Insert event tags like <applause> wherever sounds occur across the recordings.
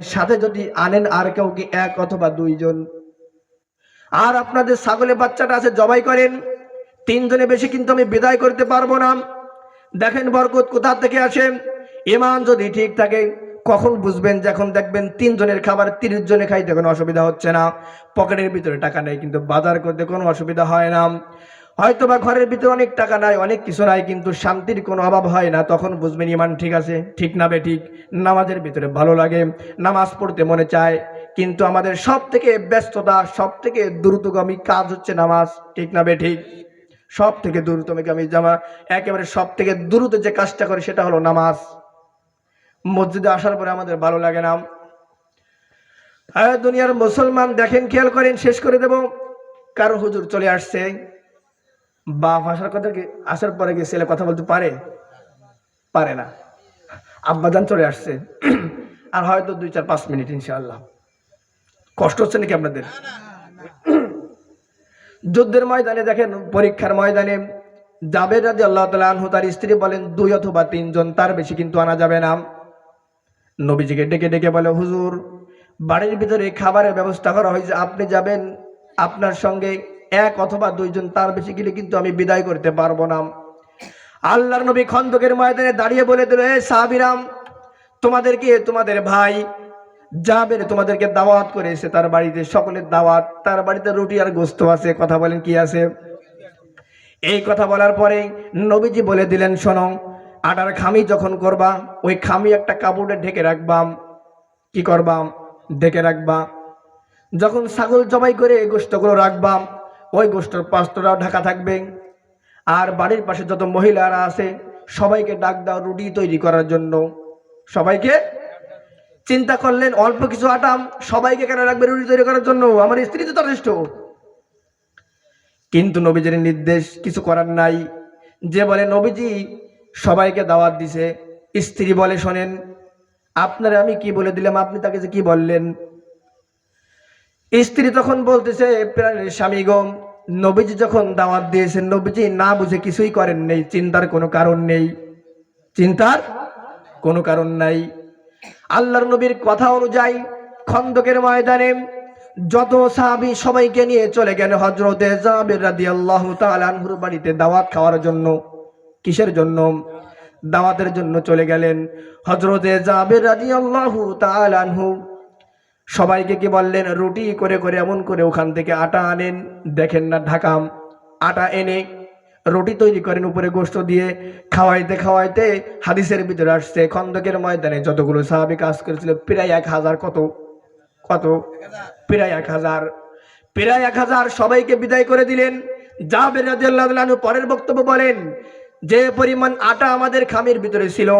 সাথে যদি আনেন আর কাউকে এক অথবা দুইজন। আর আপনাদের ছাগলের বাচ্চাটা আছে, জবাই করেন। তিনজনে বেশি কিন্তু আমি বিদায় করতে পারব না। দেখেন বরকত কোথা থেকে আসে? ইমান যদি ঠিক থাকে, কখন বুঝবেন যখন দেখবেন তিনজনের খাবার তিরিশ জনে খাইতে কোনো অসুবিধা হচ্ছে না। পকেটের ভিতরে টাকা নেই, কিন্তু বাজার করতে কোনো অসুবিধা হয় না। হয়তো বা ঘরের ভিতরে অনেক টাকা নাই, অনেক কিছু নাই, কিন্তু শান্তির কোনো অভাব হয় না, তখন বুঝবেন ইমান ঠিক আছে, ঠিক না বে ঠিক, নামাজের ভিতরে ভালো লাগে, নামাজ পড়তে মনে চায়, কিন্তু আমাদের সব থেকে ব্যস্ততা সব থেকে দ্রুতগামী কাজ হচ্ছে নামাজ, ঠিক না বে ঠিক? সব থেকে দ্রুতগামী জামা, একেবারে সব থেকে দ্রুত যে কাজটা করে সেটা হলো নামাজ। মসজিদে আসার পরে আমাদের ভালো লাগে না। হ্যাঁ দুনিয়ার মুসলমান, দেখেন, খেয়াল করেন, শেষ করে দেব। কারও হুজুর চলে আসছে। বাপ আসার কথা কি আসার পরে কি ছেলে কথা বলতে পারে? পারে না। আব্বাজান চলে আসছে। আর হয়তো দুই চার পাঁচ মিনিট ইনশাআল্লাহ। কষ্ট হচ্ছে নাকি আপনাদের? যুদ্ধের ময়দানে দেখেন, পরীক্ষার ময়দানে জাবের রাজি আল্লাহ তালা আনহু তার স্ত্রী বলেন, দুই অথবা তিনজন, তার বেশি কিন্তু আনা যাবে না। নবীজিকে ডেকে ডেকে বলে, হুজুর, বাড়ির ভিতরে খাবারের ব্যবস্থা করা হয়েছে। আপনি যাবেন, আপনার সঙ্গে এক অথবা দুইজন, তার বেশি গেলে কিন্তু আমি বিদায় করতে পারব না। আল্লাহর নবী খন্দকের ময়দানে দাঁড়িয়ে বলে দিল, এ সাহাবিরাম তোমাদেরকে, তোমাদের ভাই যা যাবেন তোমাদেরকে দাওয়াত করেছে, তার বাড়িতে সকলের দাওয়াত, তার বাড়িতে রুটি আর গোস্ত আছে, কথা বলেন কি আছে? এই কথা বলার পরে নবীজি বলে দিলেন, শোনো, আটার খামি যখন করবা, ওই খামি একটা কাপড়ে ঢেকে রাখবাম কি করবাম ঢেকে রাখবা। যখন ছাগল জবাই করে গোস্তগুলো রাখবাম ওই গোষ্ঠীর পাস্তরাও ঢাকা থাকবে। আর বাড়ির পাশে যত মহিলারা আছে, সবাইকে ডাক দাও রুটি তৈরি করার জন্য। সবাইকে? চিন্তা করলেন, অল্প কিছু আটাম সবাইকে কেন রাখবে রুটি তৈরি করার জন্য? আমার স্ত্রী তো যথেষ্ট। কিন্তু নবীজির নির্দেশ কিছু করার নাই। যে বলে, নবীজি, সবাইকে দাওয়াত দিছে। স্ত্রী বলে, শোনেন, আপনারা আমি কি বলে দিলাম? আপনি তাকে যে কি বললেন? স্ত্রী তখন বলতেছে স্বামী গম নবীজি যখন দাওয়াত দিয়েছেন, নবীজি না বুঝে কিছুই করেন নেই, চিন্তার কোনো কারণ নেই। চিন্তার কোনো কারণ নাই। আল্লাহর নবীর কথা অনুযায়ী খন্দকের ময়দানে যত সাহাবি সবাইকে নিয়ে চলে গেল হজরতে জাবের রাদিয়াল্লাহু তাআলা আনহুর বাড়িতে দাওয়াত খাওয়ার জন্য, কিসের জন্য? দাওয়াতের জন্য চলে গেলেন হজরতে জাবের রাদিয়াল্লাহু তাআলা আনহু। সবাইকে কি বললেন? রুটি করে করে এমন করে ওখান থেকে আটা আনেন। দেখেন না ঢাকাম আটা এনে রুটি তৈরি করেন উপরে গোস্ত দিয়ে। খাওয়াইতে খাওয়াইতে হাদিসের ভিতরে আসছে, খন্দকের ময়দানে যতগুলো সাহাবি কাজ করেছিল, প্রায় এক হাজার কত? কত? প্রায় এক হাজার। প্রায় এক হাজার সবাইকে বিদায় করে দিলেন। যা বেরাজু পরের বক্তব্য বলেন, যে পরিমাণ আটা আমাদের খামির ভিতরে ছিল,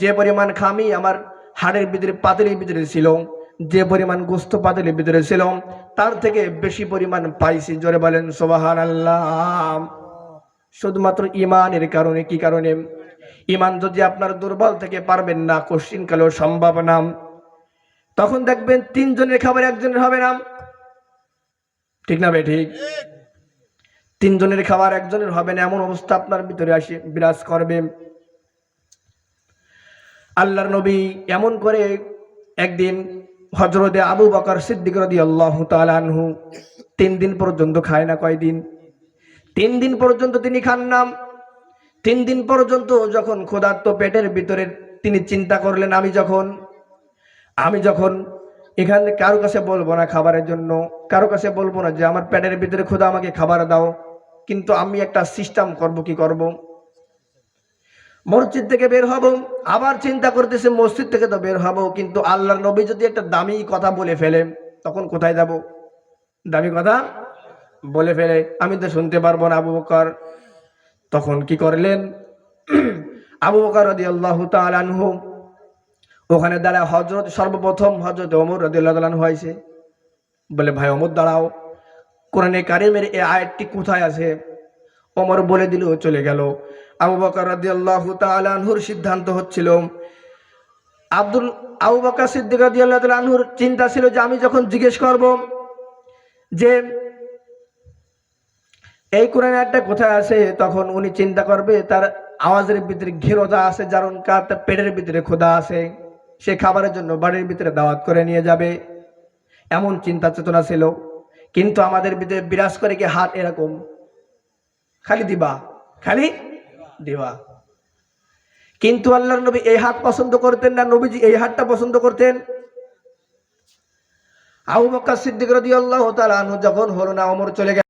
যে পরিমাণ খামি আমার হাড়ের ভিতরে, পাতলির ভিতরে ছিল যে পরিমাণ গোস্ত পাতলির ভিতরে ছিল তার থেকে বেশি পরিমাণ পাইছি। জোরে বলেন সোবাহান আল্লাহ শুধুমাত্র ইমানের কারণে, কি কারণে? ইমান যদি আপনার দুর্বল থেকে পারবেন না কোশ্চিন কালেও সম্ভব না। তখন দেখবেন তিনজনের খাবার একজনের হবে না। ঠিক না ভাই, ঠিক? তিনজনের খাবার একজনের হবে না, এমন অবস্থা আপনার ভিতরে আসে, বিরাজ করবে। আল্লাহর নবী এমন করে একদিন হজরতে আবু বকর সিদ্দিক রদি আল্লাহ তালানহু তিন দিন পর্যন্ত খায় না কয়দিন? তিন দিন পর্যন্ত তিনি খান না। তিন দিন পর্যন্ত যখন ক্ষুধার্ত পেটের ভিতরে তিনি চিন্তা করলেন, আমি যখন আমি যখন এখানে কারও কাছে বলব না খাবারের জন্য, কারও কাছে বলব না যে আমার পেটের ভিতরে ক্ষুধা আমাকে খাবার দাও, কিন্তু আমি একটা সিস্টেম করব, কি করব? মসজিদ থেকে বের হব, আবার চিন্তা করতেছে মসজিদ থেকে তো বের হব, কিন্তু আল্লাহর নবী যদি একটা দামি কথা বলে ফেলে, তখন কোথায় যাব? দামি কথা বলে ফেলে। আমি তো শুনতে পারব না আবু বকর। তখন কি করলেন? <clears throat> আবু বকর রদি আল্লাহ তালানহু ওখানে দাঁড়ায় হজরত সর্বপ্রথম হজরত অমর রদিল্লাহ হয়েছে বলে, ভাই অমর দাঁড়াও। কোরআনে কারিমের এই আয়াতটি কোথায় আছে? অমর বলে দিল, চলে গেল। আবু বকর রদিয়াল্লাহ তালানহুর সিদ্ধান্ত হচ্ছিল, আব্দুল, আবু বকর সিদ্দিক তালানহুর চিন্তা ছিল যে আমি যখন জিজ্ঞেস করব যে, এই কোরআনে একটা কোথায় আছে? তখন উনি চিন্তা করবে, তার আওয়াজের ভিতরে ঘিরোজা আছে যার কার তার পেটের ভিতরে খোদা আছে। সে খাবারের জন্য বাড়ির ভিতরে দাওয়াত করে নিয়ে যাবে। এমন চিন্তা চেতনা ছিল। কিন্তু আমাদের ভিতরে বিরাজ করে কি হাত এরকম? খালি দিবা খালি দিবা। কিন্তু আল্লাহ নবী এই হাত পছন্দ করতেন না, নবীজি এই হাতটা পছন্দ করতেন। আবু বকর সিদ্দিক রাদিয়াল্লাহু তাআলা যখন হলো না ওমর চলে গেল।